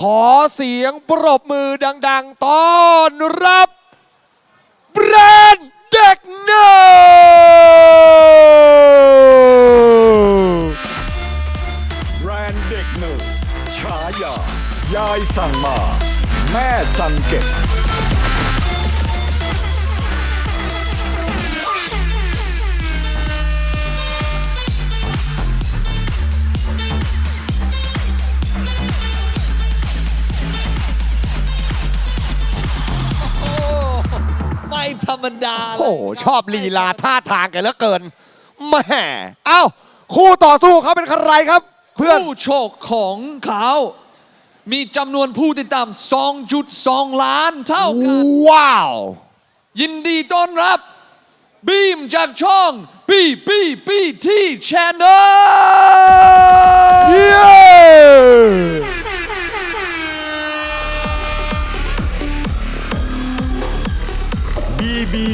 ขอเสียงปรบมือดัง ๆ ต้อนรับแบรนด์เด็กเนอร์แบรนด์เด็กหนึ่งฉายายายสั่งมา แม่สั่งเก็บ ไม่ธรรมดาเลยโอ้โหชอบลีลาท่าทางกันเหลือเกินแหม่เอ้า คู่ต่อสู้เขาเป็นใครครับ เพื่อนผู้โชคของเขา มีจำนวนผู้ติดตาม 2.2 ล้านเท่ากัน ว้าว ยินดีต้อนรับ บีมจากช่องปีปีปีที่ชแนลเย้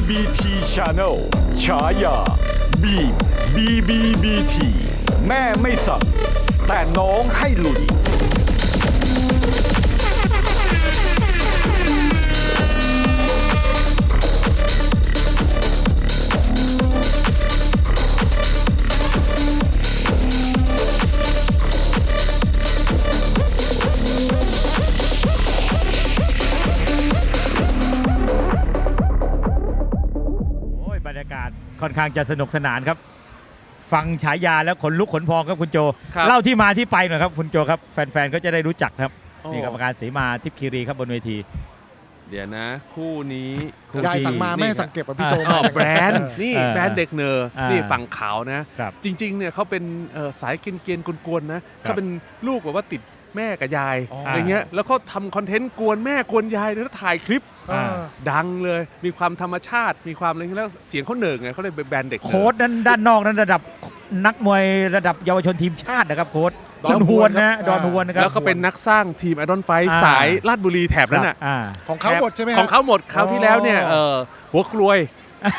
BBT Channel ฉายา บีม BBBT แม่ไม่สั่งแต่น้องให้ลุย ข้างจะสนุกสนานครับ ฟังฉายาแล้วขนลุกขนพองครับคุณโจ ครับเล่าที่มาที่ไปหน่อยครับคุณโจครับแฟนๆก็จะได้รู้จักครับโอ้ นี่กรรมการสีมาทิพย์คีรีครับบนเวที เดี๋ยวนะ คู่นี้คู่ยายที่ สั่งมาแม่สั่งเก็บอะพี่โจอ๋อแบรนด์นี่เออแบรนด์เด็กเนอร์อ่านี่นี่ฝั่งขาวนะ ครับจริงๆเนี่ยเขาเป็นเอ่อสายเกรียนๆกวนๆนะเขาเป็นลูกแบบว่าติดแม่กับยายอ๋ออ อะไรเงี้ยแล้วเขาทำคอนเทนต์กวนแม่กวนยายแล้วถ่ายคลิปเออดังเลยมีความธรรมชาติ มีความอะไรเงี้ยแล้วเสียงเขาเหนิงไงเขาเลยเป็นแบรนด์เด็กเนอร์โค้ดนั้นด้านนอกนั้นระดับนักมวยระดับเยาวชนทีมชาตินะครับโค้ดดอนคุณฮวนนะฮวนครับดอนฮวนนะครับ แล้วก็เป็นนักสร้างทีมไอดอนไฟอ่า สายลาดบุรีแถบนั้นน่ะ อ่า ของเขาหมดใช่ไหมฮะ ของเขาหมดคราวที่แล้วเนี่ยอ๋อเออหัวกลวย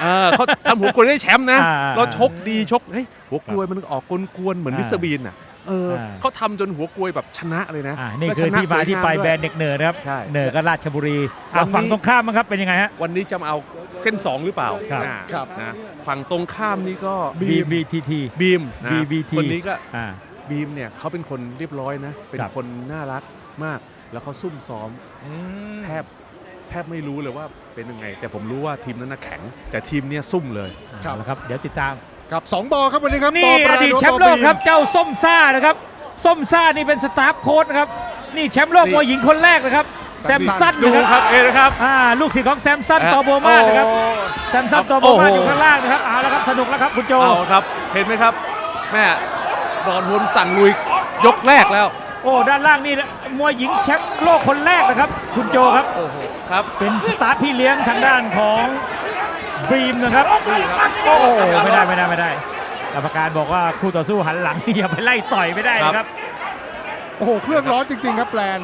เออเขาทำหัวกลวยได้แชมป์นะอ่าเราชกดีชกเฮ้ยหัวกลวยมันออกกวนๆเหมือนอ่า มิสเตอร์บีนอะ เอออาเขาทำจนหัวกลวยแบบชนะเลยนะอ่านี่และคือชะที่มาที่ไปสวยงแบรด้วยนด์เด็กเนิร์ดนะครับใช่เนิร์ดก็ราชบุรีอะวันนี้ฝั่งตรงข้ามมั้งครับเป็นยังไงฮะวันนี้จะมาเอาเส้น 2 หรือเปล่าครับอ่าครับนะฝั่งตรงข้ามนี่ก็ BBTT บีมนะ BBT คนนี้ก็อ่าบีมเนี่ยเขาเป็นคนเรียบร้อยนะ เป็นครับคนน่ารักมาก แล้วเขาซุ่มซ้อมอืมแทบแทบไม่รู้เลยว่าเป็นยังไง แต่ผมรู้ว่าทีมนั้นน่ะแข็ง แต่ทีมเนี่ยซุ่มเลยครับเอาละครับ เดี๋ยวติดตาม กับสองบอครับวันนี้ครับนี่บแบอรนด์ดีตหรือแชมป์โลกอครับเจ้าส้มซ่านะครับ ส้มซ่านี่เป็นสตาฟโค้ดนะครับนี่แชมป์โลกนี่มวยหญิงคนแรกนะครับแซมสันดูนะคครัรับบเอนะครับอ่าลูกศิษย์ของแซมสันเอ่อตอโบมานะครับโอ้แซมสันตอโบโอ้มาโหอยู่ข้างล่างนะครับเอาละครับสนุกแล้วครับคุณโจเอาครับเห็นไหมครับแม่ดอนวนสั่งลุยยกแรกแล้ว โอ้ด้านล่างนี่มวยหญิงแชมป์โลกคนแรกนะครับ คุณโจครับโอ้โหครับเป็นสตาฟพี่เลี้ยงทางด้านของ บีมนะครับนี่ครับโอ้โหไม่ได้ไม่ได้ไม่ได้กรรมการบอกว่าคู่ต่อสู้หันหลังอย่าไปไล่ต่อยไม่ได้นะครับ โอ้โหเครื่องร้อนจริง ๆ ครับแปลน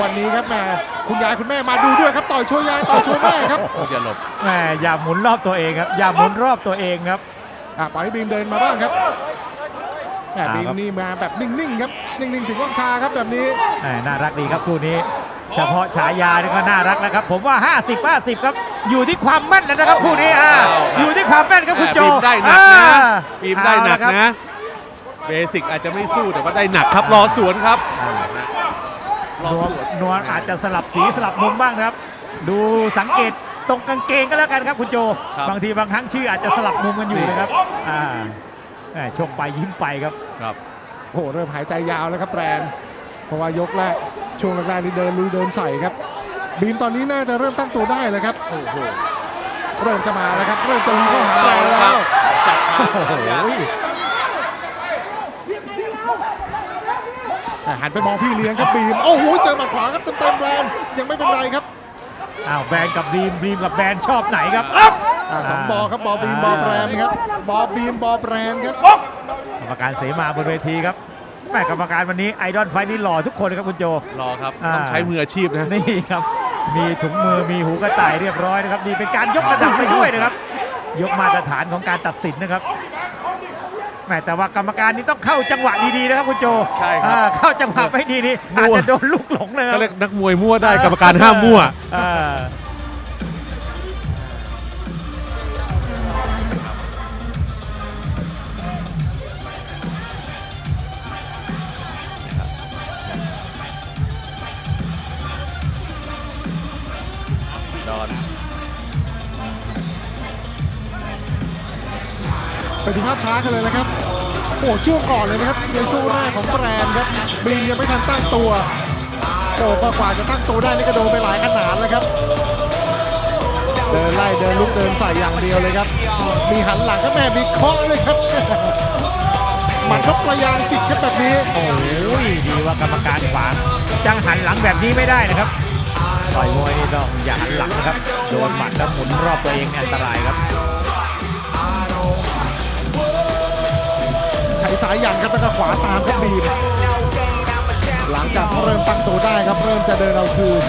วันนี้ครับแม่คุณยายคุณแม่มาดูด้วยครับต่อยโชว์ยายต่อยโชว์แม่ครับโอ้อย่าหลบแหมอย่าหมุนรอบตัวเองครับ อย่าหมุนรอบตัวเองครับอะปล่อยให้บีมเดินมาบ้างครับแม่อ่าบีมครับนี่มาแบบนิ่งๆครับนิ่งๆสิงห์วังชาครับแบบนี้แหมน่ารักดีครับคู่นี้ เฉพาะฉายานี่ก็น่ารักแล้วครับ ผมว่า 50 50 ครับ อยู่ที่ความแม่นแล้วนะครับคู่นี้อ่าเอาครับอยู่ที่ความแม่นครับคุณโจบีมได้หนักนะอ่าบีมได้หนักเอาลครับนะ เบสิกอาจจะไม่สู้แต่ว่าได้หนักครับ รอสวนครับอ่ารอนัวสวนนัวอาจจะสลับสีสลับมุมบ้างนะครับ ดูสังเกตตรงกางเกงก็แล้วกันครับคุณโจครับบางทีบางครั้งชื่ออาจจะสลับมุมกันอยู่นะครับอ่าแหมชกไปยิ้มไปครับครับโอ้โหเริ่มหายใจยาวแล้วครับแปลน เพราะว่ายกแรกช่วงแรกๆนี่เดินลุยเดินใส่ครับ บีมตอนนี้น่าจะเริ่มตั้งตัวได้แล้วครับโอ้โหเริ่มจะมาแล้วครับ เริ่มจะลุยเข้าหาแปลนแล้วจับทางโอ้โหอะหันไปมองพี่เลี้ยงครับบีม โอ้โห เจอหมัดขวาครับเต็มๆแบรนด์ยังไม่เป็นไรครับอ้าวแบนกับบีมบีมกับแบนชอบไหนครับอ๊บอะสองบอครับบอบีมบอแบรนด์ครับบอบีมบอแบรนด์ครับกรรมการเสมาบนเวทีครับแม่กรรมการวันนี้ไอดอลไฟนี่หล่อทุกคนเลยครับคุณโจรอครับอ่าต้องใช้มืออาชีพนะ นี่ครับ มีถุงมือมีหูกระต่ายเรียบร้อยนะครับนี่เป็นการยกระดับไปด้วยนะครับ ยกมาตรฐานของการตัดสินนะครับแหมแต่ว่ากรรมการนี่ต้องเข้าจังหวะดีๆนะครับคุณโจใช่ครับอ่าเข้าจังหวะไม่ดีนี่มั่อาจวจะโดนลูกหลงเลยคก็รับเรียกนักมวยมั่วได้กรรมการห้ามมั่ว ดอนไปดูภาพช้ากันเลยนะครับ โอ้ช่วงก่อนเลยนะครับในช่วงแรกของแบรนด์ครับบีมยังไม่ทันตั้งตัวโอ้ก็กว่าจะตั้งตัวได้นี่ก็โดนไปหลายขนาดแล้วครับ เดินไล่เดินลุกเดินใส่อย่างเดียวเลยครับ มีหันหลังก็แม่มีเคาะเลยครับหมันก็ประยางจิตครับแบบนี้ โอ้ยดีว่ากรรมการขวางจังหันหลังแบบนี้ไม่ได้นะครับ ต่อยมวยนี่ต้องอย่าหันหลังนะครับ โดนหมัดแล้วหมุนรอบตัวเองเนี่ยอันตรายครับ ใช้สายยันครับแล้วก็ขวาตามครับบีมหลังจากเริ่มตั้งตัวได้ครับ เริ่มจะเดินเอาคืน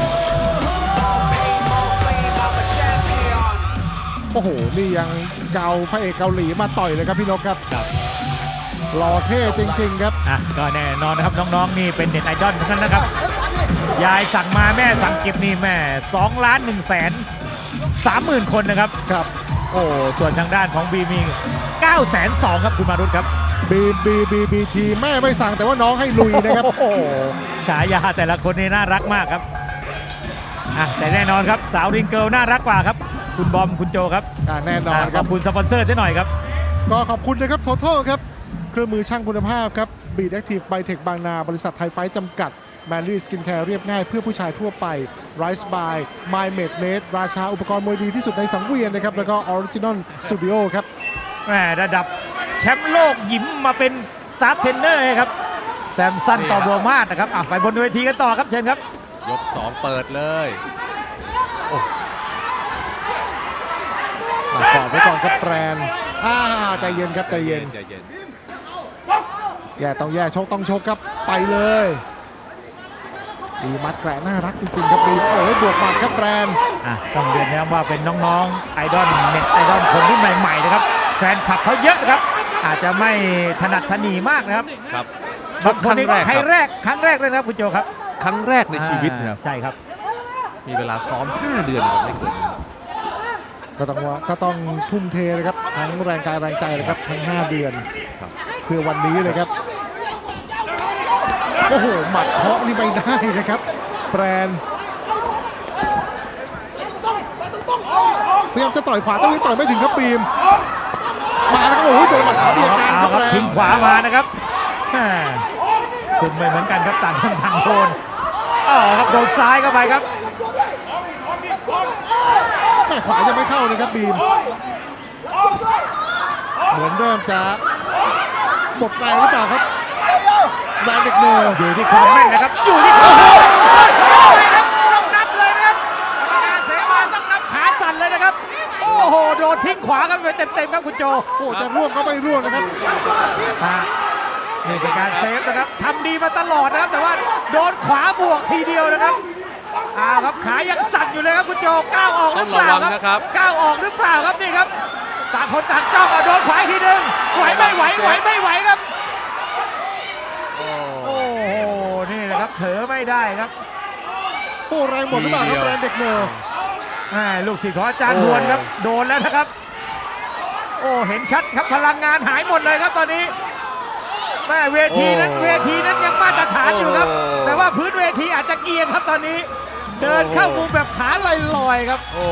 โอ้โหนี่ยังเกาพระเอกเกาหลีมาต่อยเลยครับพี่นกครับครับ หล่อเท่จริง ๆ ครับ อะก็แน่นอนนะครับน้องๆนี่เป็นเน็ตไอดอลทั้งนั้นนะครับ ยายสั่งมาแม่สั่งเก็บนี่แม่2ล้าน1แสน3หมื่นคนนะครับ ครับ โอ้ส่วนทางด้านของบีมี9แสน2ครับคุณมารุตครับบีบีบีบีทีแม่ไม่สั่งแต่ว่าน้องให้ลุยนะครับ โอ้โหฉายาแต่ละคนนี่น่ารักมากครับอะแต่แน่นอนครับสาวริงเกิลน่ารักกว่าครับ คุณบอมคุณโจครับอ่าแน่นอนอะคขรัอบบ คุณสปอนเซอร์ซะหน่อยครับ ก็ขอบคุณนะครับ t o t a l ครับ เครื่องมือช่างคุณภาพครับบีดแอคทีฟไบเทคบางนา บริษัทไทยไฟท์จำกัด แมรี่สกินแคร์เรียบง่ายเพื่อผู้ชายทั่วไป Rice by My m a d m a d e ราชาอุปกรณ์มวยดีที่สุดในสังเวียนนะครับ แล้วก็ Original Studio ครับแหมระดับแชมป์โลกหยิมมาเป็นสตาร์เทนเนอร์ครับ แซมสันต่อบัวมาศนะครับอะไปบนเวทีกันต่อครับเชิญครับ ยก 2 เปิดเลยอะก่อนไว้ก่อนครับแปรนอ่าใจเย็นครับใจเย็นใจเย็นแย่ต้องแย่ชกต้องชกครับไปเลย ดีมัดแกะน่ารักจริงๆครับดีโอ้ยบวกหมัดครับแปรนอะต้องเรียนนะครับว่าเป็นน้องๆไอดอลเน็ตไอดอลคนรุ่นใหม่ๆนะครับแฟนคลับเขาเยอะนะครับ อาจจะไม่ถนัดถนีมากนะครับครับชบากงคคนรั้งนี่แรกใครครับแรกครั้งแรกเลยนะครับคุณโจครับ ครั้งแรกในชีวิตนะครับอ่าใช่ครับ มีเวลาซ้อม 5 เดือนนะครับไม่เกินก็ต้องว่าก็ต้องทุ่มเทเลยครับทั้งแรงกายแรงใจเลยครับทั้ง 5 เดือนครับเพื่อวันนี้เลยครับ โอ้โห หมัดเคาะนี่ไม่ได้นะครับ แปรนพยายามจะต่อยขวาแต่ไม่ต่อยไม่ถึงครับปีม มาแล้วครับโอ้ยโดนหมัดขวามีอาการครับเอาแปรทิ้งขวามานะครับแหม่ซึมไปเหมือนกันครับต่างคนต่างโดนอ๋อครับโดนซ้ายเข้าไปครับ แม่ขวายังไม่เข้าเลยครับบีม เหมือนเริ่มจะหมดแรงหรือเปล่าครับ แรงเด็กเนอร์อยู่ที่ความแม่นนะครับ อยู่ที่ความแม่นนะครับต้องนับเลยนะครับกรรมการเสมาต้องนับขาสั่นเลยนะครับ โอ้โห โดนทิ้งขวากันไปเต็มๆครับคุณโจ โอ้จะร่วงก็ไม่ร่วงนะครับอะนี่เป็นการเซฟนะครับทำดีมาตลอดนะครับ แต่ว่าโดนขวาบวกทีเดียวนะครับอ้าวครับขายังสั่นอยู่เลยครับคุณโจก้าวออกหรือเปล่าต้องระวังนะครับก้าวออกหรือเปล่าครับนี่ครับต่างคนต่างจ้องอะโดนขวาอีกทีหนึงไหวไม่ไหวไหวไม่ไหวครับ โอ้ โอ้โหนี่แหละครับ เผลอไม่ได้ครับโอ้แรงหมดหรือเปล่าครับแรงเด็กเนอร์แม่ลูกศิษย์ของอาจารย์โอ้ ดวนครับ โดนแล้วนะครับ โอ้เห็นชัดครับพลังงานหายหมดเลยครับตอนนี้แม่เวทีนั้นเวทีนั้นยังมาตรฐานอยู่ครับแต่ว่าพื้นเวทีอาจจะเอียงครับตอนนี้ เดินเข้ามุมแบบขาลอยๆครับ โอ้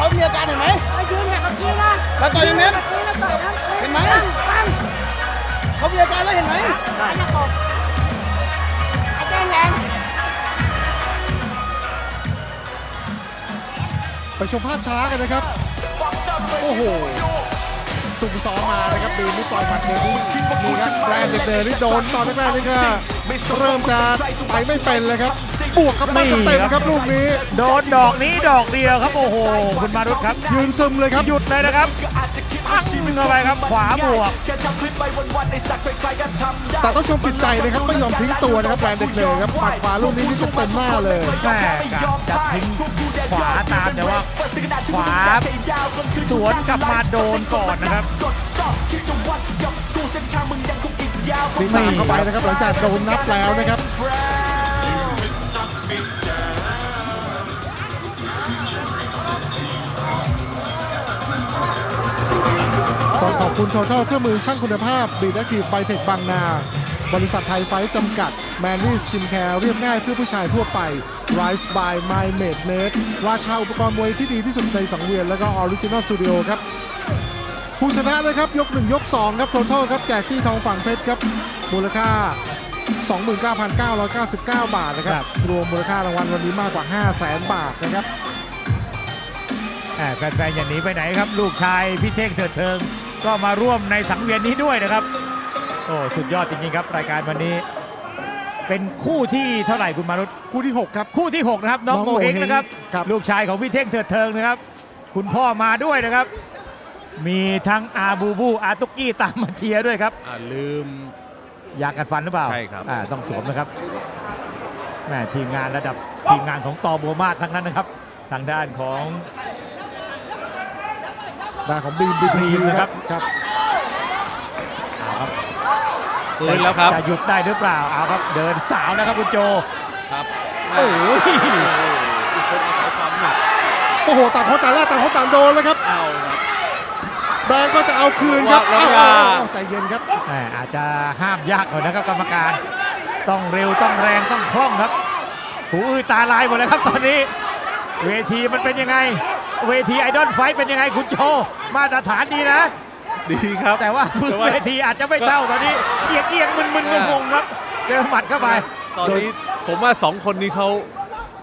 เน้นๆเขามีอาการเห็นไหมเอายืนเนี่ยเมื่อกี้นะเราต่อยเน้นเมื่อกี้เราต่อยนะเห็นไหมปั้งๆเขามีอาการแล้วเห็นไหมปั้งอย่าตกไอ้แจ้งแรง ไปชมภาพช้ากันนะครับ โอ้โหตุ่มซ้อมมานะครับบีมนี่ต่อยหมัดเดียวนี่นี่ครับแรงเด็กเนอร์นี่โดนตอนแรกๆนี่ก็เริ่มจะไปไม่เป็นเลยครับบวกกับมาเต็มๆครับลูกนี้ โดนดอกนี้ดอกเดียวครับโอ้โหคุณมารุตครับยืนซึมเลยครับหยุดเลยนะครับเข้าไปครับขวาบวกแต่ต้องชมจิตใจนะครับไม่ยอมทิ้งตัวนะครับแบรนด์เด็กเลยครับหมัดขวาลูกนี้นี่เต็มหน้าเลยแม่กะจะทิ้งขวาตามแต่ว่าขวาสวนกลับมาโดนก่อนนะครับตีหน้าเข้าไปนะครับหลังจากโดนนับแล้วนะครับ ต้องขอบคุณ Total เครื่องมือช่างคุณภาพบีดักทีฟไบเทคบางนา บริษัทไทยไฟท์จำกัด แมนนี่สกินแคร์เรียบง่ายเพื่อผู้ชายทั่วไป Rise by My Made Net ราชาอุปกรณ์มวยที่ดีที่สุดในสังเวียน แล้วก็ Original Studio ครับ ผู้ชนะนะครับ ยก 1 ยก 2 ครับ Total ครับ แจกที่ทองฝั่งเพชรครับ มูลค่า 29,999 บาทนะครับ รวมมูลค่ารางวัลวันนี้มากกว่า 5 0 0แสนบาทนะครับแหม่แฟนๆอย่าหนีไปไหนครับ ลูกชายพี่เท่งเถิดเทิง ก็มาร่วมในสังเวียนนี้ด้วยนะครับ โอ้สุดยอดจริงๆครับ รายการวันนี้ เป็นคู่ที่เท่าไหร่คุณมารุตคู่ที่ 6 ครับ คู่ที่ 6 นะครับ น้องน้องโมโมเฮเฮงงนะครับ ครับ ลูกชายของพี่เท่งเถิดเทิงนะครับ คุณพ่อมาด้วยนะครับ มีทั้งอาบูบูอาตุกกี้ตามมาเชียร์ด้วยครับ อ่าลืม ยากันฟันหรือเปล่าใช่ครับ อ่าต้องสวมนะครับแม่ทีมงานระดับทีมงานของตอบัวมาศทั้งนั้นนะครับ ทางด้านของ ด้านของบีมบีบีมนะครับครับเอาครับฟื้นแล้วครับจะหยุดได้หรือเปล่าเอาครับ เดินสาวนะครับคุณโจครับโอ้ยอีกคนอาศัยความหนักโอ้โหต่างคนต่างแรกต่างคนต่างโดนแล้วครับเอาครับแบรนด์ก็จะเอาคืนครับว่าแล้วเอ้าอย่าเอ้าเอ้าใจเย็นครับแหม่อาจจะห้ามยากหน่อยนะครับกรรมการ ต้องเร็วต้องแรงต้องคล่องครับ หูอื้อตาลายหมดเลยครับตอนนี้ เวทีมันเป็นยังไง เวทีไอดอลไฟท์เป็นยังไงคุณโจมาตรฐานดีนะ ดีครับ แต่ว่าพื้นแต่ว่าเวทีอาจจะไม่เท่าตอนนี้เอียงเอียงมึนมึนงงๆครับเจอหมัดเข้าไป ตอนนี้ผมว่าสองคนนี้เขา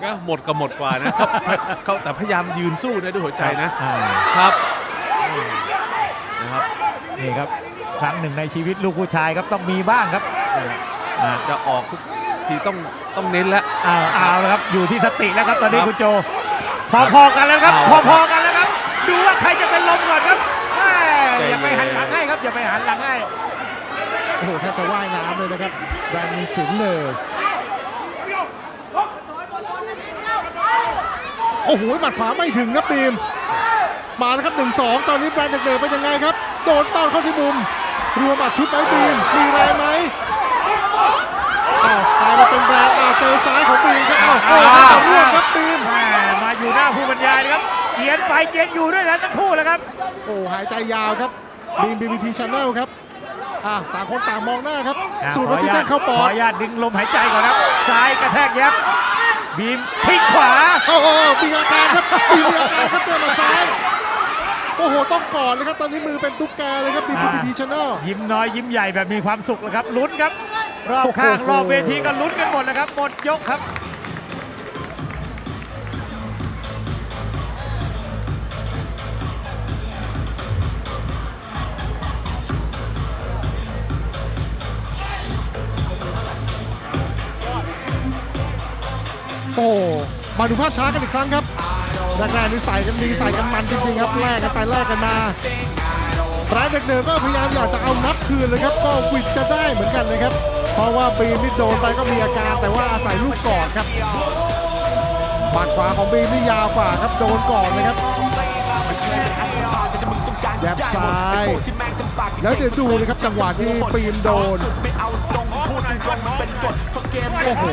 นะหมดกับหมดกว่านะครับเขาแต่พยายามยืนสู้นะด้วยหัวใจนะอ่าครับนะครับนี่ครับครั้งหนึ่งในชีวิตลูกผู้ชายครับต้องมีบ้างครับอ่าจะออกทุกทีต้องต้องเน้นแล้วเอาเอาแล้วครับอยู่ที่สติแล้วครับตอนนี้ครับคุณโจ พอๆกันแล้วครับเอาพอๆกันแล้วครับ ดูว่าใครจะเป็นลมก่อนครับแม่ใจเย็นอย่าไปหันหลังให้ครับอย่าไปหันหลังให้โอ้โหแทบจะว่ายน้ำเลยนะครับแบรนด์สิงห์เลยโอ้โหหมัดขวาไม่ถึงครับบีมมาแล้วครับ1-2ตอนนี้แบรนด์เด็กๆเป็นยังไงครับ โดนต้อนเข้าที่มุม รวมอัดชุดไหมบีมมีแรงไหม อ้าวกลายมาเป็นแบรนด์อ้าวเจอซ้ายของบีมครับอ้าวโอ้โหตัดร่วงครับบีมแม่มาอยู่หน้าผู้บรรยายนะครับเกียนไปเกียนอยู่ด้วยนะทั้งคู่แล้วครับ โอ้หายใจยาวครับบีมบีบีทีชาแนลครับอะต่างคนต่างมองหน้าครับอะสูดขอออกอซินุเจญาตนเข้าปขออดอนุญาตดึงลมหายใจก่อนครับซ้ายกระแทกยับบีมทิ้งขวาโอ้โหมีอาการครับบีมมีอาการครับเจอมาซ้าย โอ้โห ต้องก่อนนะครับ ตอนนี้มือเป็นตุ๊กแกเลยครับบีมบีทีชาแนลยิ้มน้อยยิ้มใหญ่แบบมีความสุขเลยครับลุ้นครับ รอบข้างโอ้โหรอบเวทีก็ลุ้นกันหมดนะครับหมดยกครับโอ้โหมาดูภาพช้ากันอีกครั้งครับ แรกๆนี่ใส่กันดีใส่กันมันจริงๆครับแลกกันไปแลกกันมาร้ายเดิมๆก็พยายามอยากจะเอานับคืนเลยครับก็วิดจะได้เหมือนกันนะครับ เพราะว่าบีมนี่โดนไปก็มีอาการแต่ว่าอาศัยลูกก่อนครับบาดขวาของบีมนี่ยาวกว่าครับโดนก่อนเลยครับแยบซ้าย แล้วเดี๋ยวดูนะครับจังหวะที่ปีนโดนโอ้โห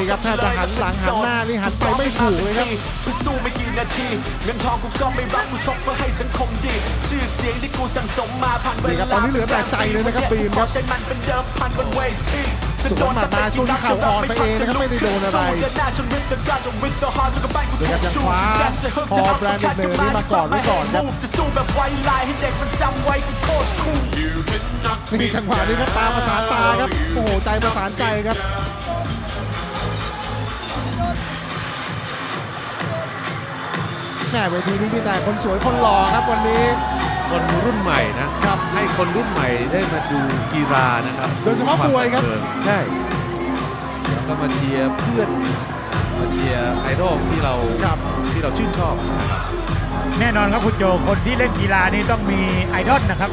นี่ครับแทบจะหันหลังหันหน้านี่หันไปไม่ถูกเลยครับกูสู้ไม่กี่นาทีเงินทองกูก็ไม่รักกูชกเพื่อให้สังคมดี ชื่อเสียงที่กูสั่งสมมาผ่านเวนี่ครับตลาอนนี้เหลือแต่ใจเลยนะครับบีมครับใช้มันเป็นเดิมพันบนเวทีสวนหมัดมาช่วงที่เข่าอ่อนไปเองนะครับไม่ได้โดนอะไรนี่ครับยังคว้าคอแบรนด์เนอร์นี่มาก่อนไว้ก่อนครับจะสู้แบบไวไลน์ให้เด็กมันจำไว้กูโคตรคูลนี่จังหวะนี้ครับตาประสานตาครับโอ้โหใจประสานใจครับ แม่เวทีนี้มีแต่คนสวยคนหล่อครับวันนี้ คนรุ่นใหม่นะครับ ให้คนรุ่นใหม่ได้มาดูกีฬานะครับโดยเฉพาะมวยครับวามบันเทิงใช่แล้วก็มาเชียร์เพื่อนมาเชียร์ไอดอลที่เราครับ ที่เราชื่นชอบนะครับ แน่นอนครับคุณโจ คนที่เล่นกีฬานี้ต้องมีไอดอลนะครับ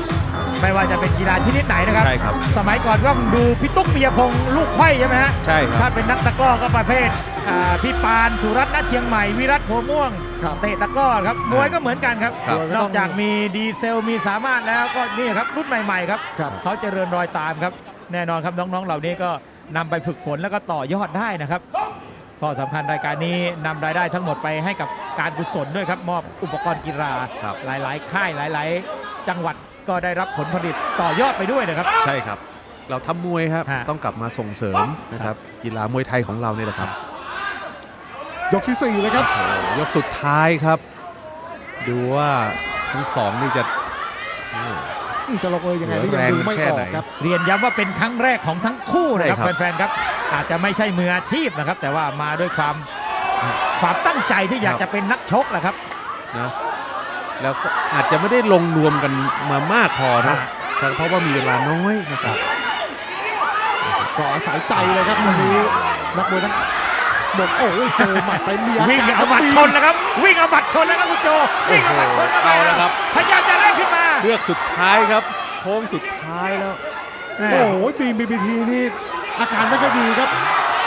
ไม่ว่าจะเป็นกีฬาชนิดไหนนะครับ ใช่ครับสมัยก่อนก็ดูพี่ตุ๊กปิยพงศ์ลูกไข่ใช่ไหมฮะใช่ครับถ้าเป็นนักตะกร้อก็ประเภทอ่าพี่ปานสุรัตน์ณเชียงใหม่วิรัตโพม่วงครับ เตะตะกร้อครับมวยก็เหมือนกันครับ ครับ นอกจากมีดีเซลมีสามารถแล้วก็นี่ครับรุ่นใหม่ๆครับ ครับ เขาเจริญรอยตามครับ แน่นอนครับน้องๆ เหล่านี้ก็นำไปฝึกฝนแล้วก็ต่อยอดได้นะครับข้อสำคัญรายการนี้นำรายได้ทั้งหมดไปให้กับการกุศลด้วยครับ มอบอุปกรณ์กีฬาครับ หลายๆ ค่ายหลาย ๆ จังหวัด ก็ได้รับผลผลิตต่อยอดไปด้วยนะครับ ใช่ครับ เราทำมวยครับ ฮะ ต้องกลับมาส่งเสริมนะครับ กีฬามวยไทยของเราเนี่ยแหละครับยกที่สี่เลยครับ โอ้โหยกสุดท้ายครับ ดูว่าทั้งสองนี่จะโอ้อืมจะลงเอยยังไงนี่ยังดูไม่ออกครับ เรียนย้ำว่าเป็นครั้งแรกของทั้งคู่นะครับใช่ครับ แฟนๆครับ อาจจะไม่ใช่มืออาชีพนะครับ แต่ว่ามาด้วยความความตั้งใจที่อยากจะเป็นนักชกแหละครับ นะ แล้วก็อาจจะไม่ได้ลงนวมกันมามากพอนะฮะใช่เพราะว่ามีเวลาน้อยนะครับก็อาศัยใจเลยครับวันนี้นักมวยทั้งหมดโอ้ยเจอหมัดไปมีอาวิ่งการเอาหมัดชนนะครับ วิ่งเอาหมัดชนแล้วครับคุณโจวิ่งเอาหมัดชนเข้าไปเอาแล้วครับพยายามจะไล่ขึ้นมาเลือกสุดท้ายครับโค้งสุดท้ายแล้วโอ้โหบีมบีบีทีนี่อาการไม่ค่อยดีครับ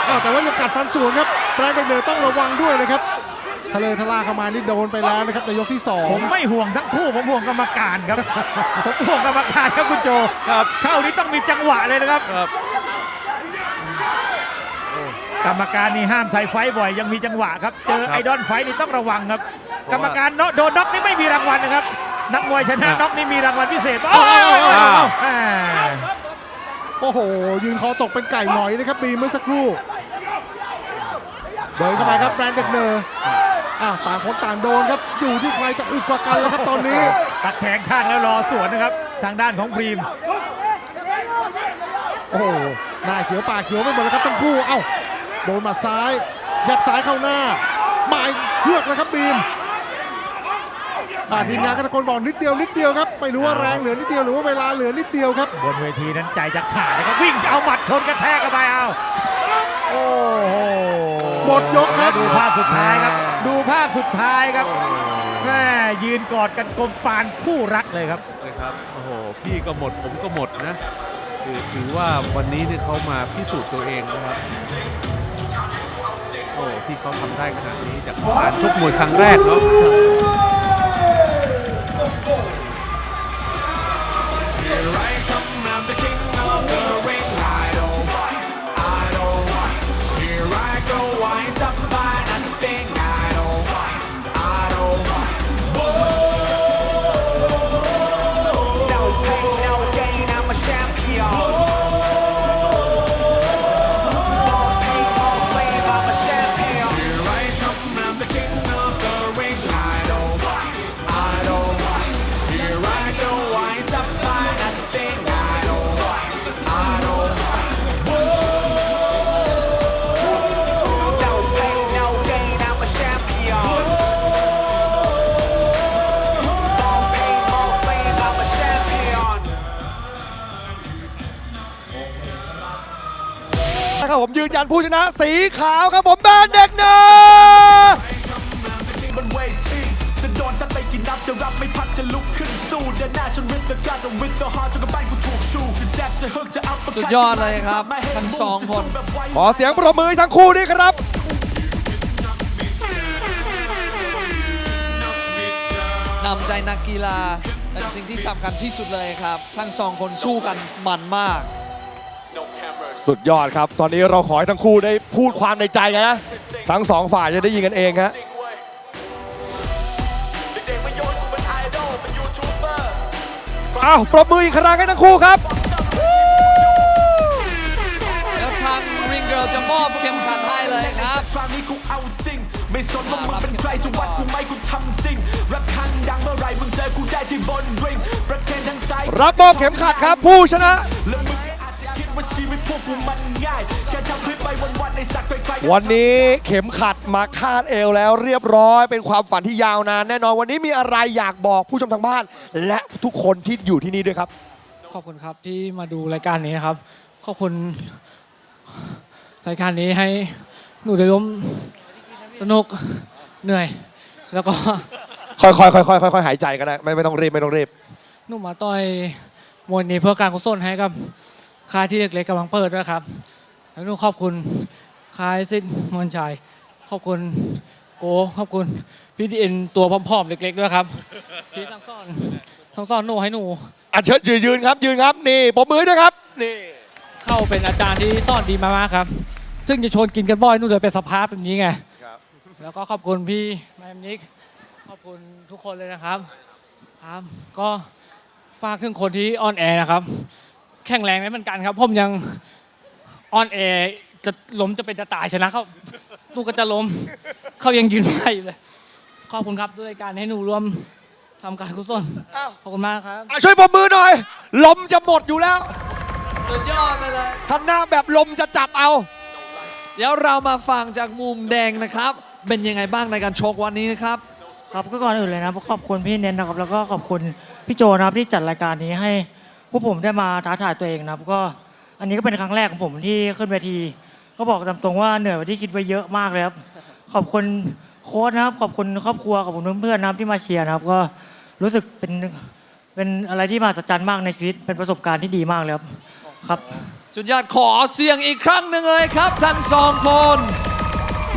อ้าวแต่ว่ายังกัดฟันสวนครับแบรนด์เดอร์ต้องระวังด้วยนะครับ ทะเลทะลาเข้ามานี่โดนไปแล้วนะครับในยกที่สองผมไม่ห่วงทั้งคู่ผมห่วงกรรมการครับ ผมห่วงกรรมการครับคุณโจครับเข้านี้ต้องมีจังหวะเลยนะครับครับ กรรมการนี่ห้ามไทยไฟท์บ่อยยังมีจังหวะครับเจอครับไอดอลไฟท์นี่ต้องระวังครับเพกรราะรว่ามการเนาะโดนน็อกนี่ไม่มีรางวัลนะครับ นักมวยชนะอะน็อกนี่มีรางวัลพิเศษอ้าวอ้าวอ้าวอ้าวอ่าโอ้โห ยืนคอตกเป็นไก่หน่อยนะครับบีมเมื่อสักครู่เดินเข้าไปครับแบรนด์เด็กเนอร์ อะต่างคนต่างโดนครับ อยู่ที่ใครจะอึดกว่ากันแล้วครับตอนนี้ ตัดแทงข้างแล้วรอสวนนะครับ ทางด้านของบรีม โอ้โหหน้าเขียวปากเขียวไม่หมดแล้วครับทั้งคู่ เอ้า โดนหมัดซ้าย ยับซ้ายเข้าหน้าหมายเลือกแล้วครับบีมอ่าทีมงานก็ตะโกนบอกนิดเดียวนิดเดียวครับ ไม่รู้ว่าแรงเหลือนิดเดียวหรือว่าเวลาเหลือนิดเดียวครับ บนเวทีนั้นใจจะขาดนะครับ วิ่งจะเอาหมัดชนกระแทกเข้าไปเอา โอ้โหหมดยกครับ ดูภาพสุดท้ายครับ ดูภาพ สุดท้ายครับแม่ยืนกอดกันกลมปานคู่รักเลยครับนะครับโอ้โหพี่ก็หมดผมก็หมดนะคือถือว่าวันนี้เนี่ยเขามาพิสูจน์ตัวเองนะครับโอ้ที่เขาทำได้ขนาดนี้จากการชกมวยครั้งแรกเนาะ Here นะครับผมยืนยันผู้ชนะสีขาวครับผมแบนเด็กเนอบนเวทีจะโดนซัดไปกี่นัดจะรับไม่พักจะลุกขึ้นสู้เดินหน้าชนวิทย์และการต้องวิทย์ต่อฮาจนกระบ้านกูถูกชูจะแจ็คจะฮึกจะอัพสุดยอดเลยครับ ทั้งสองคน ขอเสียงปรบมือให้ทั้งคู่ด้วยครับนำใจนักกีฬาเป็นสิ่งที่สำคัญที่สุดเลยครับ ทั้งสองคนสู้กันมันมาก สุดยอดครับ ตอนนี้เราขอให้ทั้งคู่ได้พูดความในใจกันนะ ทั้งสองฝ่ายจะได้ยินกันเองฮะเด็กๆมาโยนกูเป็นไอดอลเป็นยูทูบเบอร์อ้าวปรบมืออีกครั้งให้ทั้งคู่ครับ แล้วทางริงเกิลจะมอบเข็มขัดให้เลยครับ ครั้งนี้กูเอาจริง ไม่สนว่ามึงเป็นใครจะวัดกูไหม่กูทำจริงรักคันดังเมื่อไหรมึงเจอกูได้ที่บนริงประเคนทั้งซ้ายรับมอบเข็มขัดครับผู้ชนะ และมึงอาจจะคิดว่าชีวิต พวกกูมันง่ายแค่ทำคลิปไปวันๆในสักใครๆวันนี้เข็มขัดมาคาดเอวแล้วเรียบร้อยเป็นความฝันที่ยาวนานแน่นอนวันนี้มีอะไรอยากบอกผู้ชมทางบ้าน และทุกคนที่อยู่ที่นี่ด้วยครับ ขอบคุณครับที่มาดูรายการนี้นะครับ ขอบคุณรายการนี้ให้หนูได้ร่วมสนุกเหนื่อย แล้วก็ค่อยๆค่อยๆค่อยๆหายใจก็ได้ไม่ไม่ต้องรีบไม่ต้องรีบ หนูมาต่อยมวยนี้เพื่อการกุศลให้กับ ค่ายที่เล็กๆกำลังเปิดด้วยครับแล้วหนูขอบคุณค่ายสิทธิ์มวลชัยขอบคุณโกขอบคุณพี่ดีเอ็นตัวผอมๆเล็ก ๆ ด้วยครับที่สั่งสอนสั่งสอนหนูให้หนูอะเชิญยืนยืนครับ ยืนครับนี่ปมมือด้วยครับนี่เข้าเป็นอาจารย์ที่สอนดีมากๆครับ ซึ่งจะชวนกินกันบ่อยนู่นเลยเป็นสภาพแบบนี้ไงแล้วก็ขอบคุณพี่แมมนิกขอบคุณทุกคนเลยนะครับครับ ก็ฝากถึงคนที่ออนแอร์นะครับ แข็งแรงได้เหมือนกันครับ ผมยังออนแอร์จะล้มจะเป็นจะตายชนะเขาลูกก็จะล้ม เขายังยืนได้อยู่เลย ขอบคุณครับด้วยการให้หนูร่วมทำการกุศลอ้าว ขอบคุณมากครับ อะช่วยปมมือหน่อย ลมจะหมดอยู่แล้วสุดยอดไปเลยท่านหน้าแบบลมจะจับเอา เดี๋ยวเรามาฟังจากมุมแดงนะครับ เป็นยังไงบ้างในการชกวันนี้นะครับ ครับก็ก่อนอื่นเลยนะขอบคุณพี่เน้นนะครับ แล้วก็ขอบคุณพี่โจนะครับที่จัดรายการนี้ให้ พวกผมได้มาท้าทายตัวเองนะครับก็อันนี้ก็เป็นครั้งแรกของผมที่ขึ้นเวที ก็บอกตามตรงว่าเหนื่อยกว่าที่คิดไว้เยอะมากเลยครับ ขอบคุณโค้ชนะครับ ขอบคุณครอบครัวขอบคุณเพื่อนๆนะครับที่มาเชียร์นะครับ ก็รู้สึกเป็นเป็นอะไรที่มหัศจรรย์มากในชีวิตเป็นประสบการณ์ที่ดีมากเลยครับครับ สุดยอดขอเสียงอีกครั้งหนึ่งเลยครับทั้งสองคน